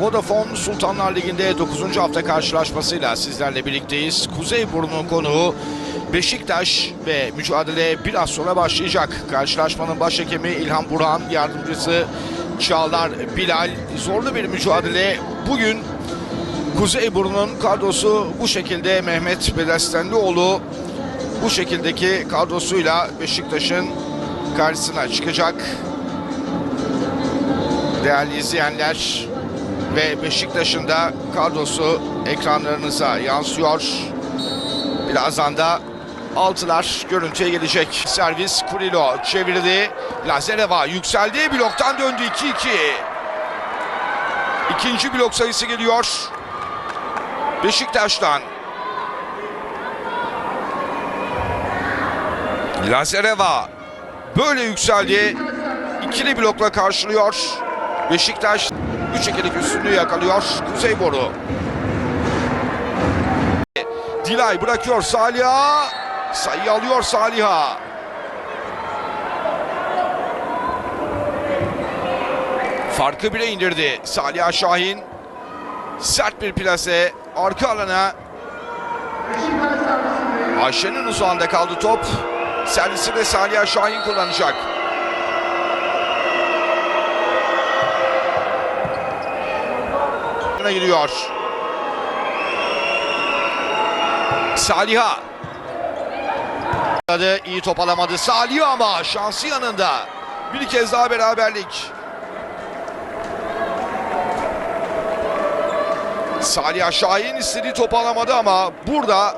Vodafone Sultanlar Ligi'nde 9. hafta karşılaşmasıyla sizlerle birlikteyiz. Kuzeyburnu'nun konuğu Beşiktaş ve mücadele biraz sonra başlayacak. Karşılaşmanın başhekimi İlhan Burhan, yardımcısı Çağlar Bilal. Zorlu bir mücadele. Bugün Kuzeyburnu'nun kadrosu bu şekilde Mehmet Bedestenlioğlu bu şekildeki kadrosuyla Beşiktaş'ın karşısına çıkacak. Değerli izleyenler ve Beşiktaş'ın da kadrosu ekranlarınıza yansıyor. Birazdan da altılar görüntüye gelecek. Servis Kurilo çevirdi. Lazereva yükseldi. Bloktan döndü 2-2. İkinci blok sayısı geliyor. Beşiktaş'tan. Lazereva böyle yükseldi. İkili blokla karşılıyor. Beşiktaş 3-2'lik üstünlüğü yakalıyor. Kuzeyboru. Dilay bırakıyor Salih'a. Sayı alıyor Salih'a. Farkı bire indirdi Salih Şahin. Sert bir plase arka alana. Ayşe'nin uzağında kaldı top. Servisi de Salih Şahin kullanacak. Giriyor. Saliha. İyi top alamadı. Salih ama şansı yanında. Bir kez daha beraberlik. Salih Şahin istediği topu alamadı ama burada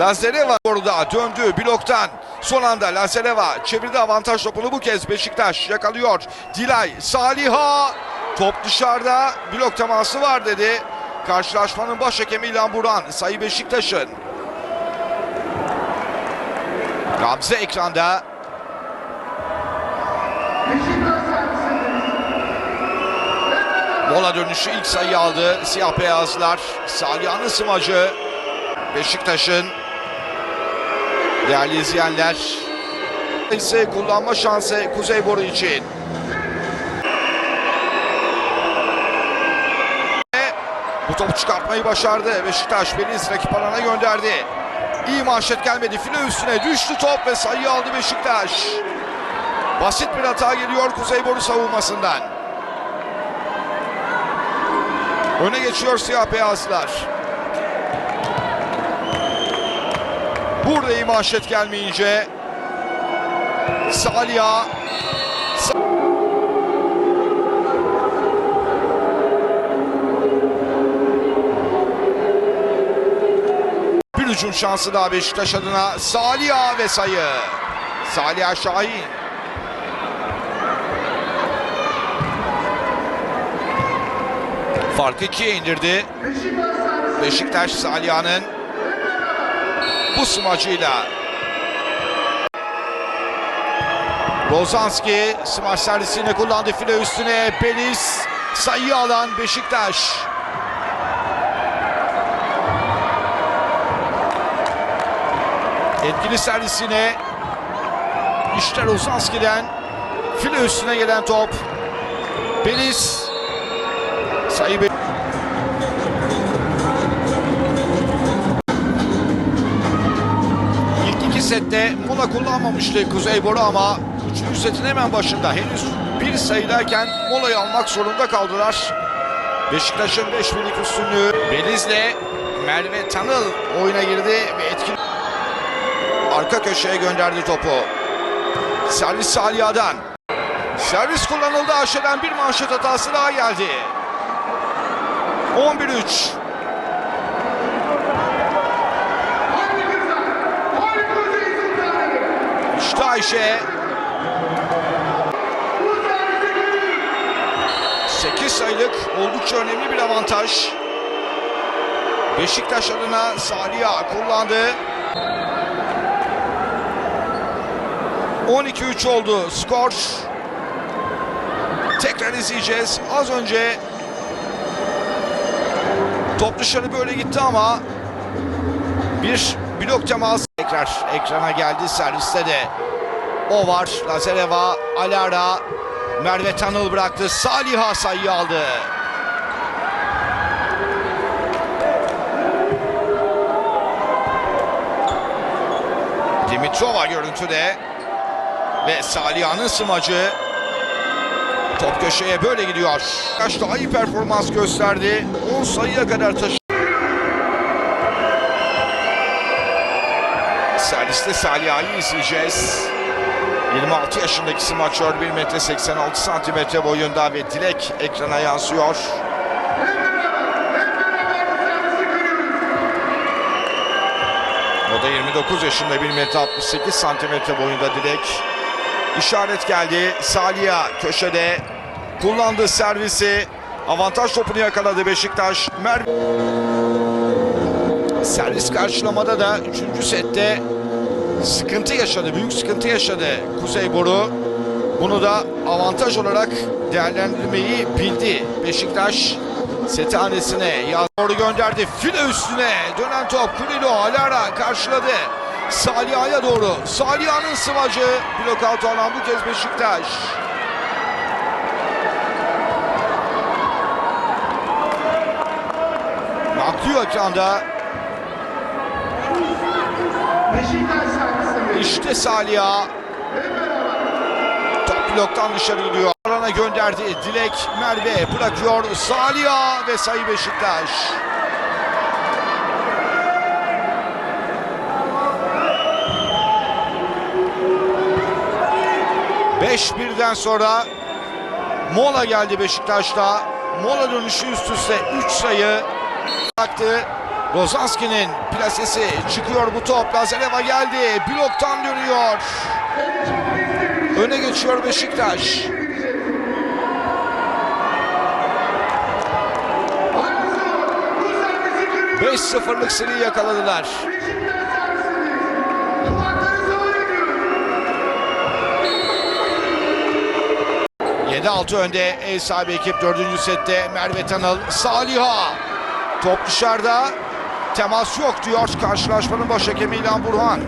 Lazereva orada döndü bloktan. Son anda Lazereva çevirdi avantaj topunu bu kez Beşiktaş yakalıyor. Dilay, Saliha top dışarıda blok teması var dedi. Karşılaşmanın başhekemi İlhan Buran sayı Beşiktaş'ın. Gamze ekranda. Mola dönüşü ilk sayı aldı. Siyah beyazlar. Saliha'nın smacı. Beşiktaş'ın değerli izleyenler ise kullanma şansı Kuzeyboru için. Bu topu çıkartmayı başardı. Beşiktaş Beliz rakip alana gönderdi. İyi manşet gelmedi. File üstüne düştü top ve sayı aldı Beşiktaş. Basit bir hata geliyor Kuzeyboru savunmasından. Öne geçiyor siyah beyazlar. Burada iyi manşet gelmeyince Salih'a hücum şansı daha Beşiktaş adına Salih'a ve sayı. Salih'a Şahin. Farkı ikiye indirdi. Beşiktaş Saliha'nın bu smacıyla Rozanski smaç servisini kullandı file üstüne Belis sayı alan Beşiktaş. Etkili servisine işte Rozanski'den file üstüne gelen top. Belis sayı İlk iki sette mola kullanmamıştı Kuzeyboru ama üçüncü setin hemen başında henüz bir sayıdayken molayı almak zorunda kaldılar. Beşiktaş'ın 5 birlik üstünlüğü Beliz'le Merve Tanıl oyuna girdi ve etkili arka köşeye gönderdi topu. Servis Saliha'dan. Servis kullanıldı aşağıdan bir manşet hatası daha geldi. 11-3. İşte Ayşe. 8 sayılık oldukça önemli bir avantaj. Beşiktaş adına Saliha kullandı. 12-3 oldu skor. Tekrar izleyeceğiz. Az önce top dışarı böyle gitti ama bir blok teması tekrar ekrana geldi. Serviste de o var. Lazereva, Alara, Merve Tanıl bıraktı. Saliha sayıyı aldı. Dimitrova görüntüde. Ve Saliha'nın smacı. Top köşeye böyle gidiyor. Kaç daha iyi performans gösterdi. 10 sayıya kadar taşı. Serviste Saliha'yı izleyeceğiz. 26 yaşındaki smaçör 1 metre 86 santimetre boyunda ve Dilek ekrana yansıyor. O da 29 yaşında 1 metre 68 santimetre boyunda Dilek. İşaret geldi. Salih'a köşede kullandığı servisi avantaj topunu yakaladı Beşiktaş. Mer Servis karşılamada da 3. sette sıkıntı yaşadı. Büyük sıkıntı yaşadı Kuzey Boru. Bunu da avantaj olarak değerlendirmeyi bildi. Beşiktaş seti hanesine doğru gönderdi. File üstüne dönen top Kulilo Alara karşıladı. Saliha'ya doğru. Saliha'nın sıvacı blok altı alan bu kez Beşiktaş. Bakıyor ekranda. İşte Salih'a. Top bloktan dışarı gidiyor. Alana gönderdi. Dilek Merve bırakıyor. Salih'a ve sayı Beşiktaş. Beş birden sonra mola geldi Beşiktaş'ta. Mola dönüşü üst üste 3 sayı baktı. Rozanski'nin plasesi çıkıyor bu top. Lazareva geldi. Bloktan dönüyor. Öne geçiyor Beşiktaş. Beş sıfırlık seri yakaladılar. Yedi altı önde ev sahibi ekip dördüncü sette Merve Tanıl, Saliha. Top dışarıda. Temas yok diyor karşılaşmanın baş hakemi İlhan Burhan.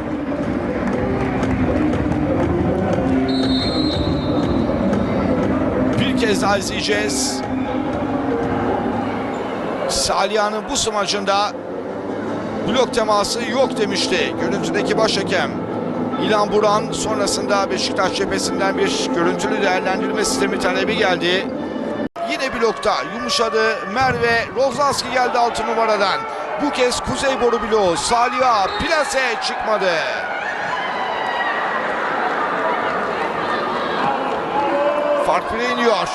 Bir kez daha izleyeceğiz. Saliha'nın bu smacında blok teması yok demişti. Görüntüdeki baş hakem İlhan Burhan sonrasında Beşiktaş cephesinden bir görüntülü değerlendirme sistemi talebi geldi. Yine blokta yumuşadı. Merve Rozanski geldi 6 numaradan. Bu kez Kuzey Boru bloğu. Saliha plase çıkmadı. Fark bile iniyor.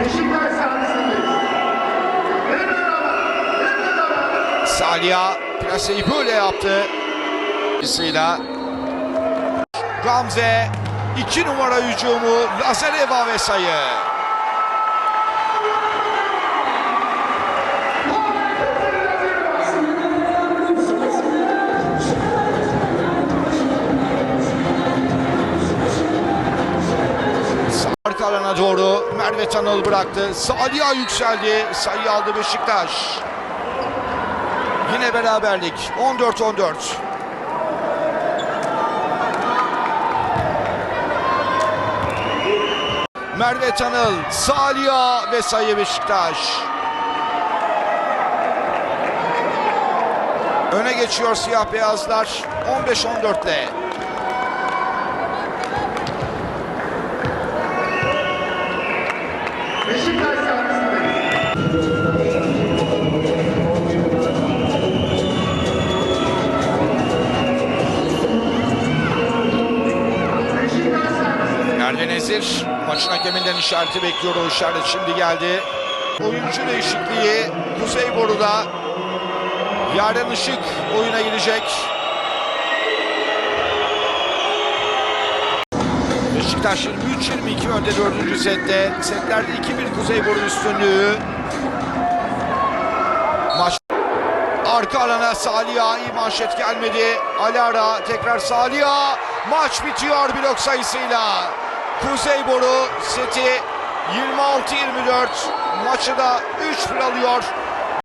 Beşiktaş Saliha plaseyi böyle yaptı. Dolayısıyla Gamze 2 numara hücumu Lazareva ve sayı. Arka doğru Merve Tanıl bıraktı. Saliha yükseldi. Sayı aldı Beşiktaş. Yine beraberlik. 14-14. Merve Tanıl, Saliha ve sayı Beşiktaş. Öne geçiyor siyah beyazlar 15-14 ile. Beşiktaş Nerede Nezir? Maçın hakeminden işareti bekliyor. O işaret şimdi geldi. Oyuncu değişikliği Kuzey Boru'da. Yaren Işık oyuna girecek. Beşiktaş 23-22 önde 4. sette. Setlerde 2-1 Kuzey Boru üstünlüğü. Maç Arka alana Salih'a iyi manşet gelmedi. Alara tekrar Salih'a. Maç bitiyor blok sayısıyla. Kuzey Boru seti 26-24 maçı da 3-1 alıyor.